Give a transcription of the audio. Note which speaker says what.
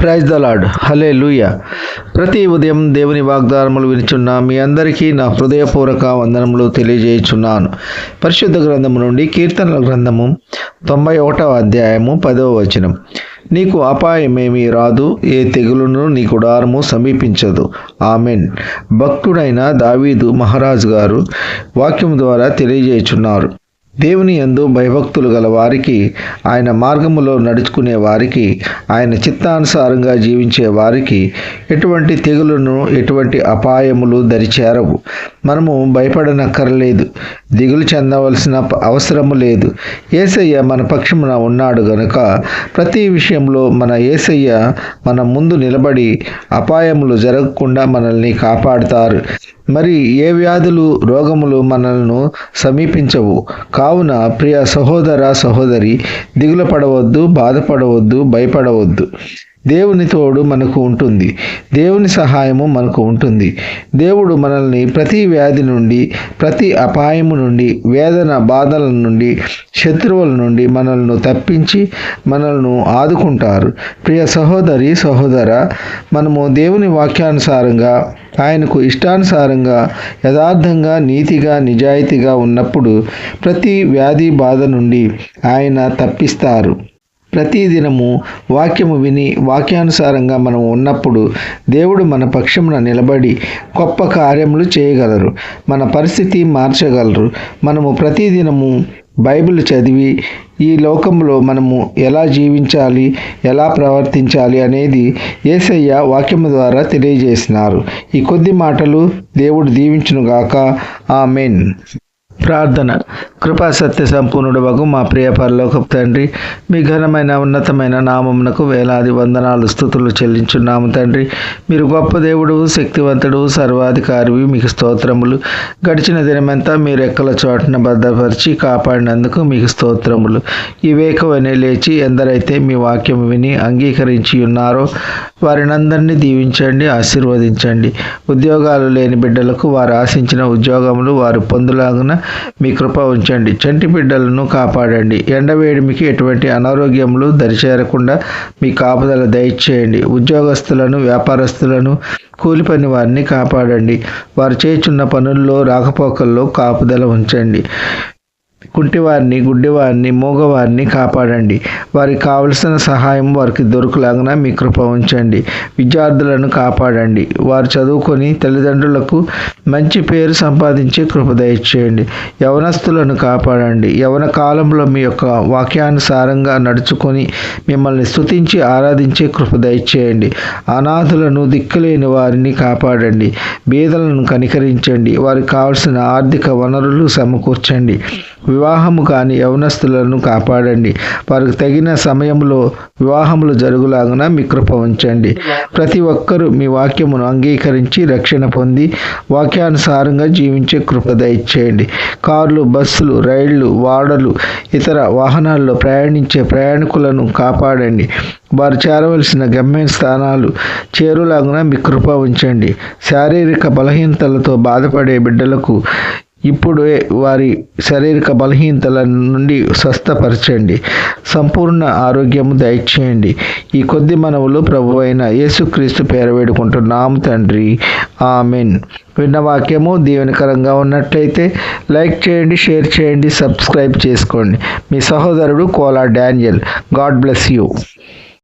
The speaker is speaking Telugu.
Speaker 1: ప్రైజ్ ద లాడ్ హలే లూయ ప్రతి ఉదయం దేవుని వాగ్దానములు వినిచున్న మీ అందరికీ నా హృదయపూర్వక వందనములు తెలియజేయుచున్నాను. పరిశుద్ధ గ్రంథము నుండి కీర్తనల గ్రంథము తొంభై ఒకటవ అధ్యాయము పదవ వచనం. నీకు అపాయమేమీ రాదు ఏ తెగులును నీ కుడారము సమీపించదు. ఆమెన్. భక్తుడైన దావీదు మహారాజు గారు వాక్యం ద్వారా తెలియజేయుచున్నారు. దేవుని యందు భయభక్తులు గల వారికి ఆయన మార్గములో నడుచుకునే వారికి ఆయన చిత్తానుసారంగా జీవించే వారికి ఎటువంటి తెగులను ఎటువంటి అపాయములు దరిచేరవు. మనము భయపడనక్కర్లేదు. దిగులు చెందవలసిన అవసరము లేదు. ఏసయ్య మన పక్షమున ఉన్నాడు గనుక ప్రతి విషయంలో మన ఏసయ్య మన ముందు నిలబడి అపాయములు జరగకుండా మనల్ని కాపాడుతారు. మరి ఏ వ్యాధులు రోగములు మనల్ని సమీపించవు. కా కావున ప్రియ సహోదర సహోదరి దిగులు పడవద్దు బాధపడవద్దు భయపడవద్దు. దేవుని తోడు మనకు ఉంటుంది. దేవుని సహాయము మనకు ఉంటుంది. దేవుడు మనల్ని ప్రతి వ్యాధి నుండి ప్రతి అపాయము నుండి వేదన బాధల నుండి శత్రువుల నుండి మనల్ని తప్పించి మనల్ని ఆదుకుంటారు. ప్రియ సహోదరి సహోదర మనము దేవుని వాక్యానుసారంగా ఆయనకు ఇష్టానుసారంగా యథార్థంగా నీతిగా నిజాయితీగా ఉన్నప్పుడు ప్రతి వ్యాధి బాధ నుండి ఆయన తప్పిస్తారు. ప్రతిదినము వాక్యము విని వాక్యానుసారంగా మనం ఉన్నప్పుడు దేవుడు మన పక్షమున నిలబడి గొప్ప కార్యములు చేయగలరు. మన పరిస్థితి మార్చగలరు. మనము ప్రతిదినము బైబిల్ చదివి ఈ లోకంలో మనము ఎలా జీవించాలి ఎలా ప్రవర్తించాలి అనేది ఏసయ్య వాక్యము ద్వారా తెలియజేసినారు. ఈ కొద్ది మాటలు దేవుడు దీవించునుగాక. ఆమెన్. ప్రార్థన. కృపా సత్య సంపూర్ణుడు మా ప్రియ పరలోకపు తండ్రి మీ ఘనమైన ఉన్నతమైన నామమునకు వేలాది వందనాలు స్థుతులు చెల్లించున్నాము తండ్రి. మీరు గొప్ప దేవుడు శక్తివంతుడు సర్వాధికారివి మీకు స్తోత్రములు. గడిచిన దినమంతా మీరు ఎక్కల చోటన భద్రపరిచి కాపాడినందుకు మీకు స్తోత్రములు. ఈ వేకవనే లేచి ఎందరైతే మీ వాక్యం విని అంగీకరించి ఉన్నారో వారినందరినీ దీవించండి ఆశీర్వదించండి. ఉద్యోగాలు లేని బిడ్డలకు వారు ఆశించిన ఉద్యోగములు వారు పొందులాగున మీ కృప ఉంచండి. చంటి బిడ్డలను కాపాడండి. ఎండవేడిమికి ఎటువంటి అనారోగ్యములు దరిచేరకుండా మీ కాపుదల దయచేయండి. ఉద్యోగస్తులను వ్యాపారస్తులను కూలి పని వారిని కాపాడండి. వారు చేస్తున్న పనుల్లో రాకపోకల్లో కాపుదల ఉంచండి. కుంటివారిని గుడ్డివారిని మూగవారిని కాపాడండి. వారికి కావలసిన సహాయం వారికి దొరుకులాగా మీ కృప ఉంచండి. విద్యార్థులను కాపాడండి. వారు చదువుకొని తల్లిదండ్రులకు మంచి పేరు సంపాదించే కృప దయచేయండి. యవనస్తులను కాపాడండి. యవన కాలంలో మీ యొక్క వాక్యానుసారంగా నడుచుకొని మిమ్మల్ని స్తుతించి ఆరాధించే కృప దయచేయండి. అనాథులను దిక్కులేని వారిని కాపాడండి. బీదలను కనికరించండి. వారికి కావలసిన ఆర్థిక వనరులు సమకూర్చండి. వివాహము కాని యవనస్తులను కాపాడండి. వారికి తగిన సమయంలో వివాహములు జరుగులాగున మీ కృప ఉంచండి. ప్రతి ఒక్కరూ మీ వాక్యమును అంగీకరించి రక్షణ పొంది వాక్యానుసారంగా జీవించే కృప దయచేయండి. కార్లు బస్సులు రైళ్ళు వాడలు ఇతర వాహనాల్లో ప్రయాణించే ప్రయాణికులను కాపాడండి. వారు చేరవలసిన గమ్య స్థానాలు చేరులాగున మీ కృప ఉంచండి. శారీరక బలహీనతలతో బాధపడే బిడ్డలకు ఇప్పుడే వారి శారీరక బలహీనతల నుండి స్వస్థపరచండి. సంపూర్ణ ఆరోగ్యము దయచేయండి. ఈ కొద్ది మనవులు ప్రభు అయిన యేసుక్రీస్తు పేర వేడుకుంటున్నాం తండ్రి. ఆమెన్. విన్న వాక్యము దీవెనకరంగా ఉన్నట్లయితే లైక్ చేయండి షేర్ చేయండి సబ్స్క్రైబ్ చేసుకోండి. మీ సహోదరుడు Kola Daniel. God bless you.